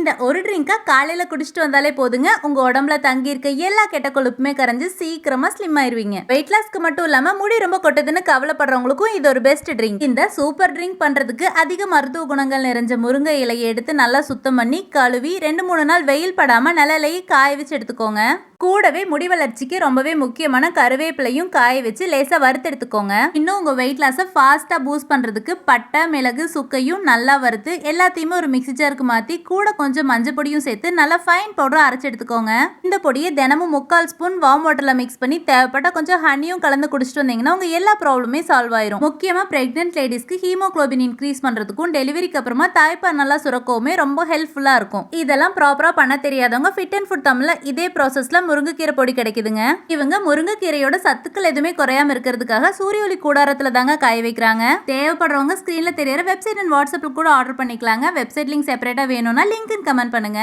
இந்த ஒரு ட்ரிங்கை காலையில் குடிச்சிட்டு வந்தாலே போதுங்க. உங்கள் உடம்புல தங்கியிருக்க எல்லா கெட்ட கொழுப்புமே கரைஞ்சி சீக்கிரமாக ஸ்லிம் ஆயிருவீங்க. வெயிட் லாஸ்க்கு மட்டும் இல்லாமல் முடி ரொம்ப கொட்டதுன்னு கவலைப்படுறவங்களுக்கும் இது ஒரு பெஸ்ட் ட்ரிங்க் இந்த சூப்பர் ட்ரிங்க் பண்ணுறதுக்கு அதிக மருத்துவ குணங்கள் நிறைஞ்ச முருங்கை இலையை எடுத்து நல்லா சுத்தம் பண்ணி கழுவி ரெண்டு மூணு நாள் வெயில் படாமல் நிலையிலேயே காய வச்சு எடுத்துக்கோங்க. கூடவே முடி வளர்ச்சிக்கு ரொம்பவே முக்கியமான கருவேப்பிலையும் காய வச்சு லேசாக வறுத்து எடுத்துக்கோங்க இன்னும் உங்கள் வெயிட் லாஸை ஃபாஸ்ட்டாக பூஸ்ட் பண்ணுறதுக்கு பட்டை மிளகு சுக்கையும் நல்லா வறுத்து எல்லாத்தையுமே ஒரு மிக்ஸி ஜாருக்கு கூட கொஞ்சம் மஞ்சள் பொடியும் சேர்த்து நல்லா ஃபைன் பவுடர் அரைச்சி எடுத்துக்கோங்க. இந்த பொடியை தினமும் முக்கால் ஸ்பூன் வார்ம் வாட்டரில் மிக்ஸ் பண்ணி தேவைப்பட்ட கொஞ்சம் ஹனியும் கலந்து குடிச்சிட்டு வந்தீங்கன்னா உங்கள் எல்லா ப்ராப்ளமே சால்வ் ஆயிரும். முக்கியமாக ப்ரெக்னென்ட் லேடிஸ்க்கு ஹீமோக்ளோபின் இன்க்ரீஸ் பண்ணுறதுக்கும் டெலிவரிக்கு அப்புறமா தாய்ப்பால் நல்லா சுரக்கவுமே ரொம்ப ஹெல்ப்ஃபுல்லாக இருக்கும். இதெல்லாம் ப்ராப்பராக பண்ண தெரியாதவங்க ஃபிட் அண்ட் ஃபுட் தமிழில் இதே ப்ராசஸில் முருங்கைக்கீரை பொடி கிடைக்குதுங்க. இவங்க முருங்கைக்கீரையோட சத்துக்கள் எதுவுமே குறையாம இருக்கிறதுக்காக சூரிய ஒளி கூடாரத்துல தாங்க காய வைக்கிறாங்க. தேவைப்படுறவங்க ஸ்கிரீன்ல தெரியற வெப்சைட் அண்ட் வாட்ஸ்அப்ல கூட ஆர்டர் பண்ணிக்கலாங்க. வெப்சைட் லிங்க் செப்பரேட்டா வேணும்னா லிங்க் கமெண்ட் பண்ணுங்க.